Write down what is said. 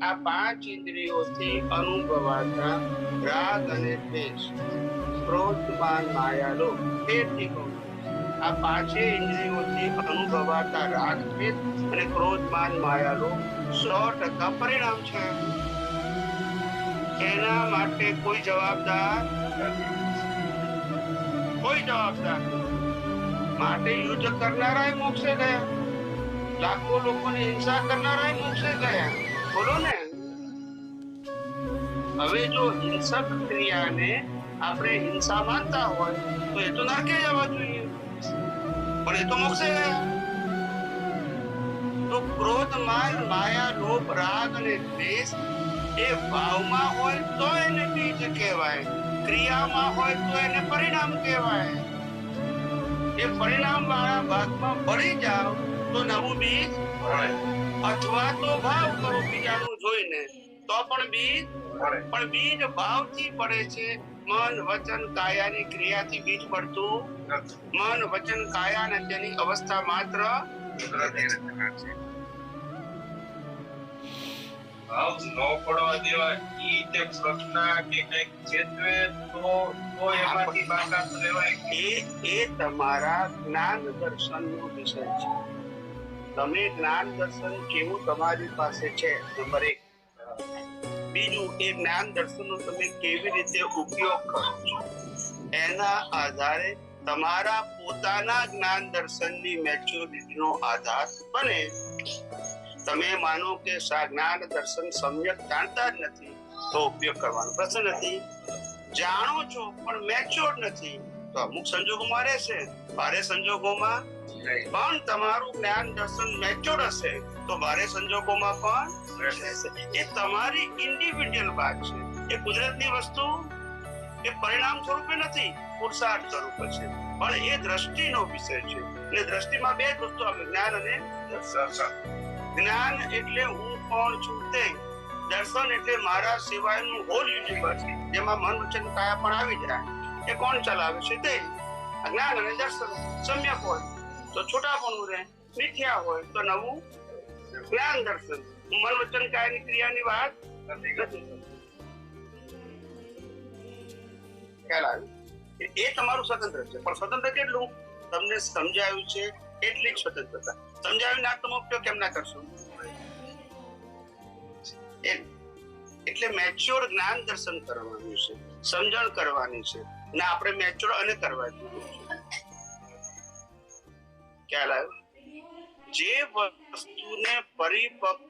આ પાંચ ઇન્દ્રિયોથી અનુભવાતા રાગ અને દ્વેષ, ક્રોધ માન માયા તેથી આ પાંચે ઇન્દ્રિયોથી અનુભવાતા રાગ, દ્વેષ અને ક્રોધ માન માયા સો ટકા પરિણામ છે. એના માટે કોઈ જવાબદાર કોઈ જવાબદાર માટે યુદ્ધ કરનારા મોક્ષે ગયા. લાખો લોકોની હિંસા કરનારા મોક્ષે ગયા. બોલો ને. હવે જો હિંસક ક્રિયાને આપણે હિંસા માનતા હોય, તો એ તો નરકે જવા જોઈએ. પણ એ તો મોક્ષે. તો ક્રોધ, માન, માયા, લોભ, રાગ અને દ્વેષ એ ભાવમાં હોય તો એને બીજ કહેવાય. ક્રિયામાં હોય તો એને પરિણામ કહેવાય. એ પરિણામ વાળા ભાગમાં ભળી જાવ તો નવું બીજ અથવા તો ભાવ કરો બીજાનું જોઈને. તો પણ બીજ? પણ બીજ ભાવથી પડે છે. મન વચન કાયાની ક્રિયાથી બીજ પડતું મન વચન કાયા અને તેની અવસ્થા માત્ર ભાવ ન પડવા દેવા ઈ તે પ્રશ્ન કે કંઈક ચેતવે તો તો એમાંથી બાકાત રહેવાય. એ એ તમારા જ્ઞાન દર્શનનો વિષય છે. તમે જ્ઞાન દર્શન કેવું તમારી પાસે છે? નંબર એક. બીજું, એ જ્ઞાન દર્શનનો તમે કેવી રીતે ઉપયોગ કરો છો? એના આધારે તમારા પોતાના જ્ઞાન દર્શનની મેચ્યોરિટીનો આધાર બને. તમે માનો કે જ્ઞાન દર્શન સમ્યક જાણતા જ નથી, તો ઉપયોગ કરવાનો પ્રશ્ન નથી. જાણો છો, પણ મેચ્યોર નથી. તો અમુક સંજોગોમાં રહેશે. ભારે સંજોગોમાં પણ તમારું જ્ઞાન, દર્શન મેચ્યોર હશે, તો ભારે સંજોગોમાં પણ એ તમારી ઇન્ડિવિડ્યુઅલ વાત છે. એ કુદરતની વસ્તુ, એ પરિણામ સ્વરૂપે નથી, પુરુષાર્થ સ્વરૂપે છે. પણ એ દ્રષ્ટિનો વિષય છે. એટલે દ્રષ્ટિમાં બે વસ્તુ આવે, જ્ઞાન અને દર્શન. જ્ઞાન એટલે હું કોણ છું તે. દર્શન એટલે મારા સિવાયનું હોલ યુનિવર્સ જેમાં મન, વચન, કાયા પણ આવી જાય. એ કોણ ચલાવે છે તે? જ્ઞાન અને દર્શન. સમ્યક હોય. તો છોટાપણું રહે મિથ્યા હોય તો નવું જ્ઞાન દર્શન. મન વચન કાયની ક્રિયાની વાત. ખ્યાલ આવ્યો? એ- તમારું સ્વતંત્ર છે, પણ સ્વતંત્ર કેટલું? તમને સમજાયું છે એટલી જ સ્વતંત્રતા. સમજાવીને આ તમે ઉપયોગ કેમ ના કરશો? એટલે મેચ્યોર જ્ઞાન દર્શન કરવાનું છે, સમજણ કરવાની છે અને આપણે મેચ્યોર અને કરવા જોઈએ. ખ્યાલ આવ્યો? જે વસ્તુને પરિપક્વ